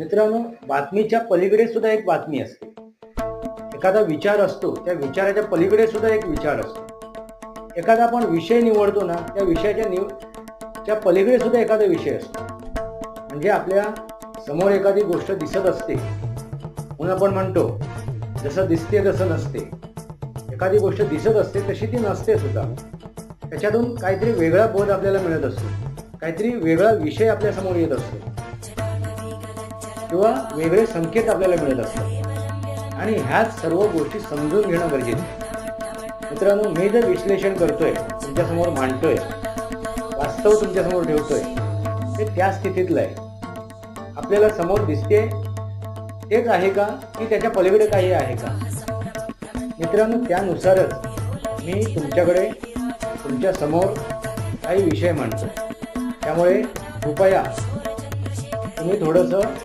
मित्रांनो बातमीच्या पलीकडे सुद्धा एक बातमी असते. एखादा विचार असतो त्या विचाराच्या पलीकडे सुद्धा एक विचार असतो. एखादा आपण विषय निवडतो ना त्या विषयाच्या निव त्या पलीकडे सुद्धा एखादा विषय असतो. म्हणजे आपल्यासमोर एखादी गोष्ट दिसत असते म्हणून आपण म्हणतो जसं दिसते तसं नसते. एखादी गोष्ट दिसत असते तशी ती नसते सुद्धा. त्याच्यातून काहीतरी वेगळा बोध आपल्याला मिळत असतो. काहीतरी वेगळा विषय आपल्यासमोर येत असतो. किंवा वेगळे संकेत आपल्याला मिळत असतात. आणि ह्याच सर्व गोष्टी समजून घेणं गरजेचं आहे. मित्रांनो मी जर विश्लेषण करतोय तुमच्यासमोर मांडतोय वास्तव तुमच्यासमोर ठेवतोय ते त्या स्थितीतलं आहे. आपल्याला समोर दिसते तेच आहे का की त्याच्या पलीकडे काही आहे का? मित्रांनो त्यानुसारच मी तुमच्याकडे तुमच्यासमोर काही विषय मांडतो त्यामुळे कृपया तुम्ही थोडंसं